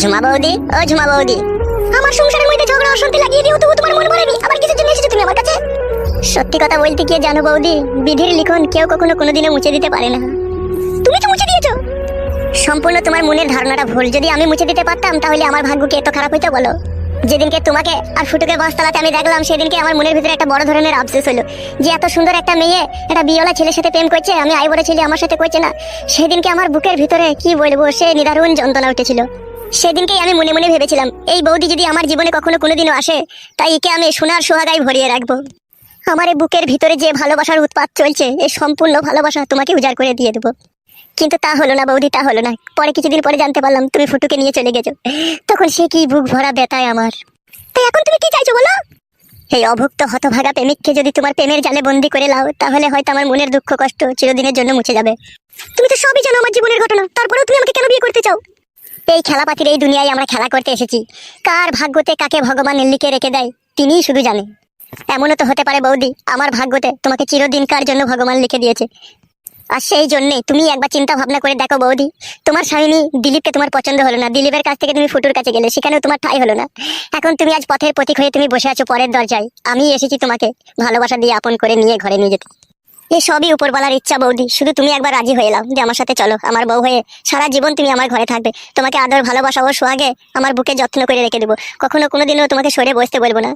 ঝুমা বৌদি, ও ঝুমা বৌদি। আমার সংসারের মধ্যে ঝগড়া, অশান্তি লাগিয়ে দিও তবু তোমার মন ভরেনি। আবার কিসের জন্য এসেছ তুমি আমার কাছে? সত্যি কথা বলতে কি জানো বৌদি? বিধির লিখন কেউ কখনো কোনোদিনও মুছে দিতে পারে না। তুমি তো মুছে দিয়েছ। সম্পূর্ণ তোমার মনের ধারণাটা ভুল। যদি আমি মুছে দিতে পারতাম, তাহলে আমার ভাগ্য কি এত খারাপ হইতো বলো। যেদিনকে তোমাকে আর ফুটুকে বাঁশতলাতে আমি দেখলাম, সেদিনকে আমার মনের ভিতরে একটা বড় ধরনের আফসোস হলো। যে এত সুন্দর একটা মেয়ে, একটা বিয়লা ছেলের সাথে প্রেম করছে, আমি আই বড় ছেলে, আমার সাথে করছে না। সেদিনকে আমার বুকের ভিতরে কি বলব, সে নিদারুণ যন্ত্রণা উঠেছিল। সেদিনকেই আমি মনে মনে ভেবেছিলাম, এই বৌদি যদি আমার জীবনে কখনো কোনোদিনও আসে, তাই একে আমি সোনার সোহাগায় ভরিয়ে রাখব। আমার এই বুকের ভিতরে যে ভালোবাসার উৎপাত চলছে এই সম্পূর্ণ ভালোবাসা তোমাকে উজাড় করে দিয়ে দেবো। কিন্তু তা হলো না বৌদি, তা হলো না। পরে কিছুদিন পরে জানতে পারলাম তুমি ফুটুকে নিয়ে চলে গেছো। তখন সে কি বুক ভরা ব্যথায় আমার। তাই এখন তুমি কি চাইছো বলো? এই অভুক্ত হতভাগা প্রেমিককে যদি তোমার প্রেমের জালে বন্দি করে লাও, তাহলে হয়তো আমার মনের দুঃখ কষ্ট চিরদিনের জন্য মুছে যাবে। তুমি তো সবই জানো আমার জীবনের ঘটনা, তারপরেও তুমি আমাকে কেন বিয়ে করতে চাও? এই খেলাপাতির এই দুনিয়ায় আমরা খেলা করতে এসেছি। কার ভাগ্যতে কাকে ভগবান লিখে রেখে দেয়, তিনিই শুধু জানে। এমনও তো হতে পারে বৌদি, আমার ভাগ্যতে তোমাকে চিরদিনকার জন্য ভগবান লিখে দিয়েছে? আর সেই জন্যে তুমি একবার চিন্তা ভাবনা করে দেখো বৌদি, তোমার স্বামী দিলীপকে তোমার পছন্দ হলো না। দিলীপের কাছ থেকে তুমি ফুটুর কাছে গেলে, সেখানেও তোমার ঠাই হলো না। এখন তুমি আজ পথের প্রতীক হয়ে তুমি বসে আছো পরের দরজায়। আমি এসেছি তোমাকে ভালোবাসা দিয়ে আপন করে নিয়ে ঘরে নিয়ে যেতে। এ সবই উপরওয়ালার ইচ্ছা বৌদি। শুধু তুমি একবার রাজি হয়ে এলাম যে আমার সাথে চলো। আমার বউ হয়ে সারা জীবন তুমি আমার ঘরে থাকবে। তোমাকে আদর, ভালোবাসা ও সোহাগে আমার বুকে যত্ন করে রেখে দেবো। কখনো কোনোদিনও তোমাকে সরে বসতে বলব না।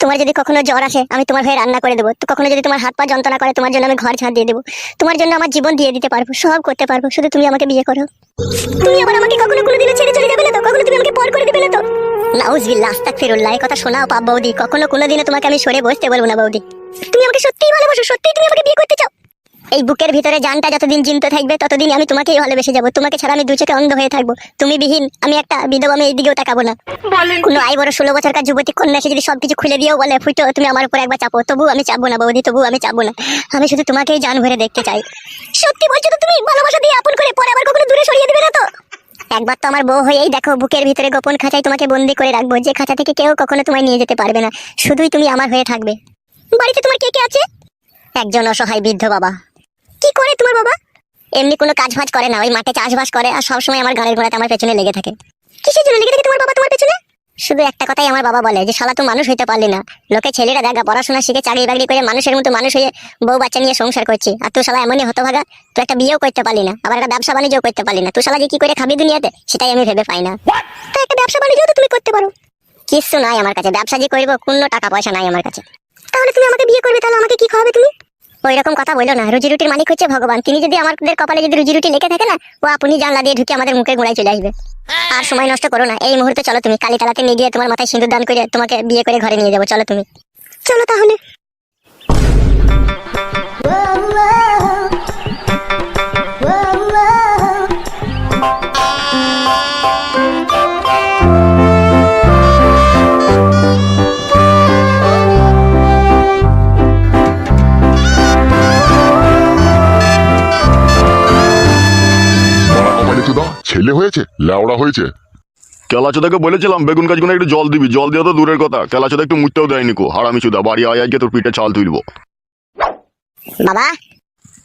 তোমার যদি কখনো জ্বর আসে, আমি তোমার হয়ে রান্না করে দেবো। কখনো যদি তোমার হাত পা যন্ত্রণা করে, তোমার জন্য আমি ঘর ঝাড় দিয়ে দেবো। তোমার জন্য আমার জীবন দিয়ে দিতে পারব, সব করতে পারব। শুধু তুমি আমাকে বিয়ে করো। তুমি আবার আমাকে কখনো কোনোদিনও ছেড়ে চলে যাবে না তো? কখনো তুমি আমাকে পর করে দেবে না তো? নাউজবিল্লাহ, আস্তাগফিরুল্লাহ এই কথা শোনাও পাপ বৌদি। কখনো কোনোদিনও তোমাকে আমি সরে বসতে বলব না বৌদি। তুমি আমাকে সত্যিই ভালোবাসো সত্যিই তুমি আমাকে বিয়ে করতে চাও। এই বুকের ভিতরে জানটা যতদিন জিন্ত থাকবে ততদিন আমি তোমাকেই ভালোবেসে যাব। তোমাকে ছাড়া আমি দু চোখে অন্ধ হয়ে থাকব। তুমি বিহীন আমি একটা বিধবা আমি এইদিকেও তাকাবো না। কোনো আই বড় ষোলো বছরকার যুবতী কন্যা এসে যদি সবকিছু খুলে দিয়েও বলে ফুটো তুমি আমার উপর একবার চাপো। তবু আমি চাপবো না বৌদি তবু আমি চাপবো না। আমি শুধু তোমাকেই জান ভরে দেখতে চাই। সত্যি বলছো তো তুমি? ভালোবাসা দিয়ে আপন করে পরে আবার কখনো দূরে সরিয়ে দেবে না তো? একবার তো আমার বউ হয়েই দেখো বুকের ভিতরে গোপন খাঁচায় তোমাকে বন্দি করে রাখব। যে খাঁচা থেকে কেউ কখনো তোমায় নিয়ে যেতে পারবে না। শুধুই তুমি আমার হয়ে থাকবে। বাড়িতে তোমার কে কে আছে? একজন অসহায় বৃদ্ধ বাবা। কি করে তোমার বাবা? এমনি কোনো কাজ ফাজ করে না ওই মাঠে চাষবাস করে আর সবসময় আমার গাড়ির ঘোড়াতে আমার পেছনে লেগে থাকে। কিসের জন্য লেগে থাকে তোমার বাবা তোমার পেছনে? শুধু একটা কথাই আমার বাবা বলে যে শালা তুই মানুষ হইতে পারলি না। লোকে ছেলেরা দেখা পড়াশোনা শিখে চাকরি বাকরি করে মানুষের মতো মানুষ হয়ে বউ বাচ্চা নিয়ে সংসার করছি। আর তুই শালা এমনই হতভাগা তুই একটা বিয়েও করতে পারলি না আবার একটা ব্যবসা বাণিজ্য করতে পারলি না। তুই শালা যে কি করে খাবি দুনিয়াতে সেটাই আমি ভেবে পাই না। তা একটা ব্যবসা বাণিজ্য তো তুমি করতে পারো। কিছু নাই আমার কাছে ব্যবসা যে করব কোনো টাকা পয়সা নাই আমার কাছে। তাহলে তুমি আমাকে বিয়ে করবে তাহলে আমাকে কি খাওয়াবে তুমি? ওই রকম কথা বলো না। রুজি রুটির মালিক হচ্ছে ভগবান। তিনি যদি আমাদের কপালে যদি রুজি রুটি লেখে থাকে না ও আপনি জানলা দিয়ে ঢুকে আমাদের মুখে গোড়ায় চলে আসবে। আর সময় নষ্ট করো না। এই মুহূর্তে চলো তুমি। কালী তালাতে নিয়ে গিয়ে তোমার মাথায় সিঁদুর দান করে তোমাকে বিয়ে করে ঘরে নিয়ে যাব। চলো তুমি। চলো তাহলে। ছেলে হয়েছে লেওড়া হয়েছে। কেলাচোদাকে বলেছিলাম বেগুন গাছগুলো একটু জল দিবি জল দেওয়া তো দূরের কথা। কেলাচোদা একটু মুটতেও দেয়নি কো হারামি চুদা বাড়ি আয় আজকে তোর পিঠে চাল তুলবো। বাবা?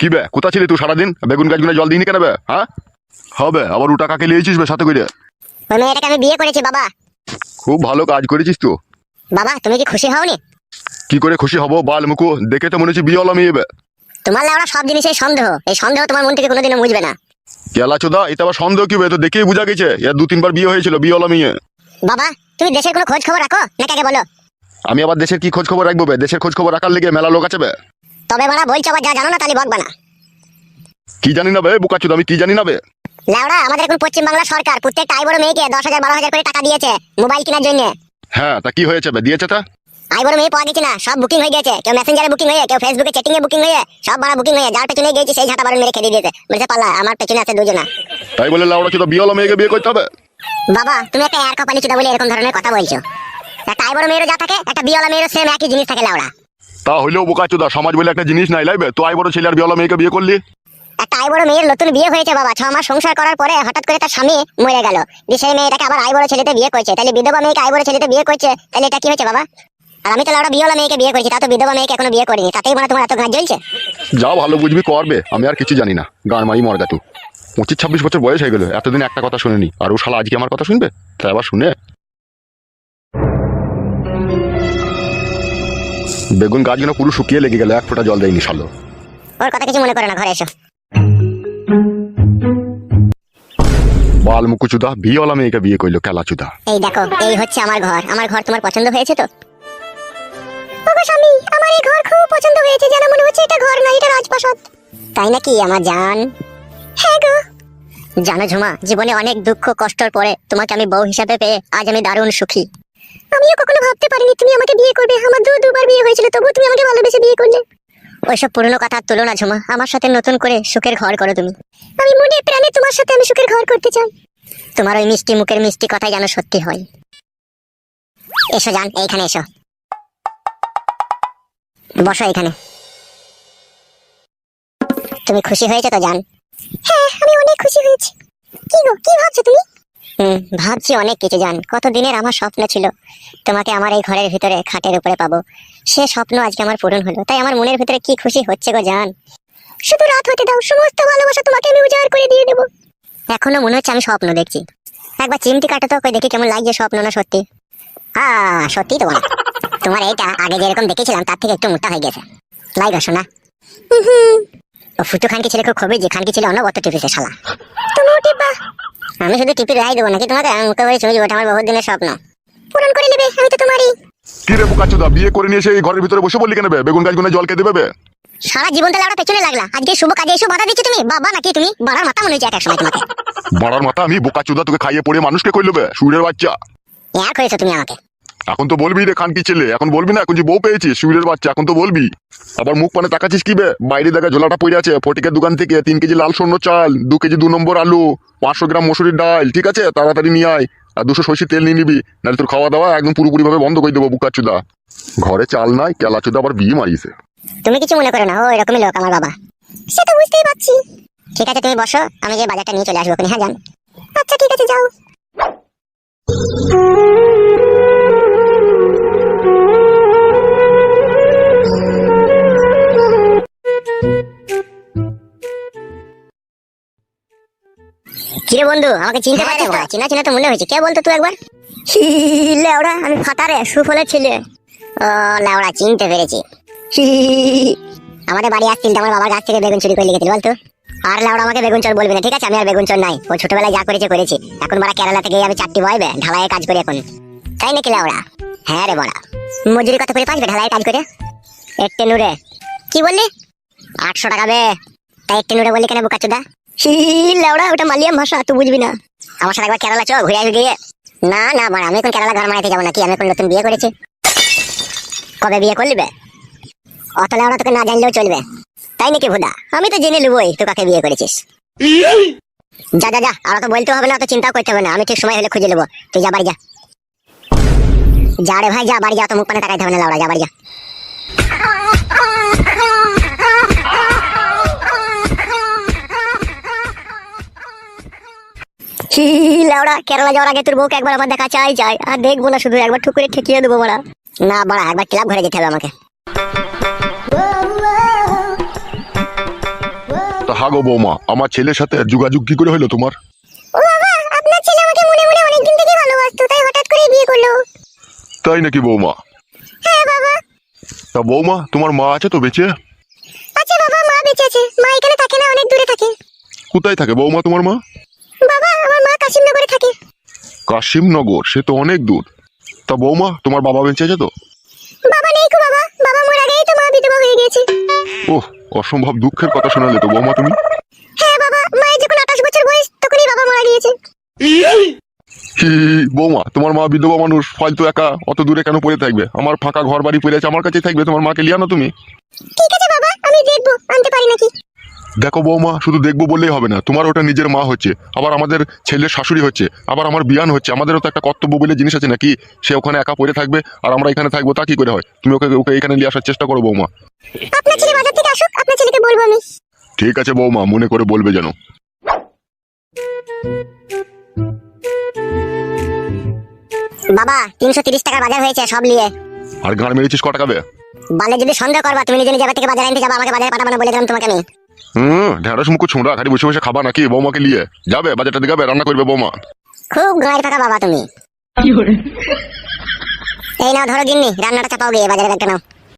কি বে কোথা ছিলি তুই সারাদিন? বেগুন গাছগুলো জল দিইনি কেন বে হ্যাঁ? হবে আবার ওটা কাকে লিয়েছিস বে সাথে করে? ওই মেয়েটাকে আমি বিয়ে করেছি বাবা। খুব ভালো কাজ করেছিস তো। বাবা তুমি কি খুশি হওনি? কি করে খুশি হব? বাল মুকু দেখে তো মনে হচ্ছে বিয়ে হলাম ইয়ে বে। তোমার লেওড়া সব জিনিসের সন্দেহ। এই সন্দেহ তোমার মন থেকে কোনোদিনও মুছবে না। কেলাচোদা এটা আবার সন্দেহ কি তো দেখেই বোঝা গেছে। এর দু তিনবার বিয়ে হয়েছিল বিয়ে হলাম ইয়ে বাবা তুমি দেশের কোনো খোঁজ খবর রাখো? না কাকে বলো। আমি আবার দেশের কি খোঁজ খবর রাখব বে? দেশের খোঁজ খবর রাখার লেগে মেলা লোক আছে বে। তবে বাড়া বলছো আবার যা জানো না তাহলে বকবা না। কি জানি না বে বুকাচুদা আমি কি জানি না বে? লেওড়া আমাদের এখন পশ্চিম বাংলা সরকার। প্রত্যেকটা আই বড় মেয়েকে দশ হাজার বারো হাজার করে টাকা দিয়েছে মোবাইল কেনার জন্য। হ্যাঁ তা কি হয়েছে বে? দিয়েছে তা? আই বড় মেয়ে পাওয়া গেছে না সব বুকিং হয়ে গেছে। কেউ মেসেঞ্জারে বুকিং হয়ে কেউ ফেসবুকে চ্যাটিং এ বুকিং হয়ে সব বাড়া বুকিং হয়ে যার পেছনে গিয়েছে সেই ঝাঁটা বারণ মেরে খেয়ে দিয়েছে। বলছে পাল্লা আমার পেছনে আছে দুজনা। তাই বলে লাউড়া চুদা বিয়ে হলাম মেয়েকে বিয়ে করতে হবে? বাবা তুমি একটা এর কপালি চুদা বলে এরকম ধরনের কথা বলছো। একটা আই বড় মেয়েরও যা থাকে একটা বিয়েওয়ালা মেয়েরও সেম একই জিনিস থাকে লাউড়া। তা হইলেও বোকা চোদা সমাজ বলে একটা জিনিস নাই লাইবে? তো আই বড় ছেলে আর বিয়লা মেয়েকে বিয়ে করলি? একটা আই বড় মেয়ের নতুন বিয়ে হয়েছে বাবা ছ মাস সংসার করার পরে হঠাৎ করে তার স্বামী মরে গেল। দিয়ে সেই মেয়েটাকে আবার আই বড় ছেলেতে বিয়ে করছে। তাহলে বিধবা মেয়েকে আই বড় ছেলেতে বিয়ে করছে তাহলে এটা কি হয়েছে বাবা? আর আমি তো লাউড়া বিয়েওয়ালা মেয়েকে বিয়ে করেছি তা তো বিধবা মেয়েকে এখনও বিয়ে করিনি। তাতেই মানে তোমার এত জ্বলছে? যা ভালো বুঝবি করবে আমি আর কিছু জানি না। গান মারি মরগা তু। পঁচিশ ছাব্বিশ বছর বয়স হয়ে গেল এতদিন একটা কথা শুনিনি। আর ও শালা আজকে আমার কথা শুনবে? আবার শুনে। বেগুন গাছগুলো পুরো শুকিয়ে লেগে গেল এক ফোঁটা জল দেয়নি শালো। ওর কথা কিছু মনে করে না ঘরে এসো। বাল মুকুচুদা বিয়েওয়ালা মেয়েকে বিয়ে করল কেলা চুদা এই দেখো এই হচ্ছে আমার ঘর। আমার ঘর তোমার পছন্দ হয়েছে তো? ওগো স্বামী আমার এই ঘর খুব পছন্দ হয়েছে যেন মনে হচ্ছে এটা ঘর না এটা রাজপ্রাসাদ। তাই নাকি আমার জান? হ্যাঁ গো। জানো ঝুমা জীবনে অনেক দুঃখ কষ্টর পরে তোমাকে আমি বউ হিসাবে পেয়ে আজ আমি দারুণ সুখী। আমিও কখনো ভাবতে পারিনি তুমি আমাকে বিয়ে করবে। আমার দু দুবার বিয়ে হয়েছিল তবু তুমি আমাকে ভালোবেসে বিয়ে করলে। ওইসব পুরনো কথা তুলো না ঝুমা আমার সাথে নতুন করে সুখের ঘর করো তুমি। আমি মনে প্রাণে তোমার সাথে আমি সুখের ঘর করতে চাই। তোমার ওই মিষ্টি মুখের মিষ্টি কথাই যেন সত্যি হয়। এসো জান এইখানে এসো। বসো এখানে। তুমি খুশি হয়েছে তো জান? হ্যাঁ আমি অনেক খুশি হয়েছি। কি গো কি ভাবছ তুমি? হুম ভাবছি অনেক কিছু জান। কত দিনের আমার স্বপ্ন ছিল তোমাকে আমার এই ঘরের ভিতরে খাটের উপরে পাবো। সে স্বপ্ন আজকে আমার পূরণ হলো। তাই আমার মনের ভিতরে কি খুশি হচ্ছে গো জান? শুধু রাত হতে দাও সমস্ত ভালোবাসা তোমাকে আমি উজাড় করে দিয়ে দেবো। এখনও মনে হচ্ছে আমি স্বপ্ন দেখছি। একবার চিমটি কাটো তো কই দেখি কেমন লাগছে স্বপ্ন না সত্যি? হ্যাঁ সত্যি তো বলে তোমার এইটা আগে যেরকম দেখেছিলাম তার থেকে একটু মোটা হয়ে গেছে। লাই গো শোনা ও ফুটু খানকি ছেলে খুব খবর যে খানকি ছেলে অন্য বত টিপিছে শালা। তুমি টিপা? আমি শুধু টিপি রাই দেবো নাকি তোমাকে আমি মুখে বলে চলে যাব আমার বহুত দিনের স্বপ্ন? পূরণ করে নেবে আমি তো তোমারই। কি রে বোকা চোদা বিয়ে করে নিয়ে এসে এই ঘরের ভিতরে বসে বললি কেন বে? বেগুন গাছগুলো জল কে দেবে সারা জীবন তাহলে ওটা পেছনে লাগলা। আজকে শুভ কাজে এসে বাধা দিচ্ছ তুমি? বাবা নাকি তুমি? বাড়ার মাথা মনে হচ্ছে এক সময় তোমাকে। বাড়ার মাথা আমি বোকা চোদা তোকে খাইয়ে পড়ে মানুষকে কইলো বে সুরের বাচ্চা। এক হয়েছো তুমি আমাকে? এখন তো বলবি রে খানকি ছেলে, এখন বলবি না, এখন যে বউ পেয়েছিস সুরের বাচ্চা, এখন তো বলবি। আবার মুখ পানে তাকাচ্ছিস কি বে? বাইরে দেখা ঝোলাটা পড়ে আছে, ফটিকের দোকান থেকে তিন কেজি লাল সর্ণ চাল, দু কেজি দু নম্বর আলু, পাঁচশো গ্রাম মসুরির ডাল, ঠিক আছে? তাড়াতাড়ি নিয়ে আয়, আর দুশো সর্ষে তেল নিয়ে নিবি, নাহলে তোর খাওয়া দাওয়া একদম পুরোপুরি ভাবে বন্ধ করে দেবো বুকাচুদা ঘরে চাল নাই কেলাচুদা আবার বিয়ে মারিয়েছে তুমি কিছু মনে করো না, ও এরকমই লোক আমার বাবা। সে তো বুঝতেই পারছি। ঠিক আছে, তুমি বসো, আমি যে বাজারটা নিয়ে চলে আসব হ্যাঁ যান আচ্ছা ঠিক আছে, যাও। কিরে বন্ধু আমাকে চিনতে পারছিস তো চিনা চিনা তো মনে হয়েছে। কে বলতো তুই একবার? লেওড়া আমি ফাতারে সুফলের ছেলে। ও লেওড়া চিনতে পেরেছি। আমাদের বাড়ি আসছিল আমার বাবার গাছ থেকে বেগুন চুরি করে লিখেছিল বলতো আর লাউড়া আমাকে বেগুন চোর বলবি না ঠিক আছে? আমি আর বেগুন চোর নাই। ও ছোটবেলায় যা করেছে করেছি। এখন বড়া কেরালা থেকে আমি চারটি বয়বে ঢালাইয়ে কাজ করি এখন। তাই নাকি লাউড়া হ্যাঁ রে বড়া। মজুরি কত করে পাঁচবে ঢালাইয়ে কাজ করে? একটে নুরে। কি বললি? আটশো টাকা বে তাই একটে নুরে বললি কেন, বোকাচোদা? লাউড়া ওটা মালিয়াম ভাষা তুই বুঝবি না। আমার সাথে একবার কেরালা চো ঘুরে গিয়ে। না না, বড়া, আমি এখন কেরালা ঘর মারাইতে যাব নাকি? আমি এখন নতুন বিয়ে করেছি। কবে বিয়ে করলি বে অত লেওড়া তোকে না জানলেও চলবে। তাই নাকি ভুদা? আমি তো জেনে নেবই তুই কাকে বিয়ে করেছিস। যা যা যা, আর তো বলতে হবে না, অত চিন্তা করতে হবে না। আমি ঠিক সময় হলে খুঁজে নেব। তুই যা, বাড়ি যা। যা রে ভাই, যা, বাড়ি যা তো মুখ পানে তাকাইতে হবে না লাউড়া যা, বাড়ি যা। কেরালা যাওয়ার আগে তোর বউকে একবার আমার দেখা চাই চাই আর দেখব না শুধু একবার ঠুকুরে ঠেকিয়ে দেবো বড়া। না বড়া একবার ক্লাব ঘরে যেতে হবে আমাকে। তা হাগো বৌমা আমার ছেলের সাথে যোগাযোগ কি করে হলো তোমার? ও বাবা আপনার ছেলে আমাকে মনে মনে অনেকদিন থেকে ভালোবাসতো তাই হঠাৎ করে বিয়ে করল। তাই নাকি বৌমা? হ্যাঁ বাবা। তা বৌমা তোমার মা আছে তো বেঁচে? আচ্ছা বাবা মা বেঁচে আছে। মা এখানে থাকে না অনেক দূরে থাকে। কোথায় থাকে বৌমা তোমার মা বাবা আমার মা কাশিমনগরে থাকে কাশিমনগর সে তো অনেক দূর। তা বৌমা তোমার বাবা বেঁচে আছে তো? বাবা নেই বাবা। বাবা মারা গেই তো মা বিধবা হয়ে গেছে ওহ অসম্ভব দুঃখের কথা শোনালে তো বৌমা তুমি? হ্যাঁ বাবা মায়ের যখন আঠাশ বছর বয়স তখনই বাবা মারা গিয়েছে। বৌমা তোমার মা বিধবা মানুষ ফালতু একা অত দূরে কেন পড়ে থাকবে? আমার ফাঁকা ঘর বাড়ি পড়ে আছে আমার কাছে থাকবে তোমার মাকে লিয়া না তুমি। ঠিক আছে বাবা আমি দেখব আনতে পারি নাকি? দেখো বৌমা শুধু দেখব বললেই হবে না। তোমার ওটা নিজের মা হচ্ছে আবার আমাদের ছেলের শাশুড়ি হচ্ছে আবার আমার বিয়ান হচ্ছে আমাদেরও তো একটা কর্তব্য বলে জিনিস আছে নাকি? সে ওখানে একা পড়ে থাকবে আর আমরা এখানে থাকব তা কি করে হয়? তুমি ওকে ওকে এখানে নিয়ে আসার চেষ্টা করো বৌমা। আপনার ছেলে বাজার থেকে আসুক আপনার ছেলেকে বলব আমি। ঠিক আছে বৌমা মনে করে বলবে যেন। বাবা তিনশো তিরিশ টাকার বাজার হয়েছে সব নিয়ে। আর গান মেরেছিস ক টাকাবে বালে যদি সন্দেহ করবা তুমি নিজে নিজে থেকে বাজার আনতে যাবা আমাকে বাজারে পাঠাবো না বলে দিলাম তোমাকে আমি। হুম ঢেঁড়স মুখো ছোঁড়া খালি বসে বসে খাবা নাকি? বৌমাকে নিয়ে। যাবে বাজারটা দিকে রান্না করবে বৌমা। খুব গায়ের থাকা বাবা তুমি। এই নাও ধরো গিন্নি রান্নাটা চাপাও গিয়ে বাজারে একটা নাও।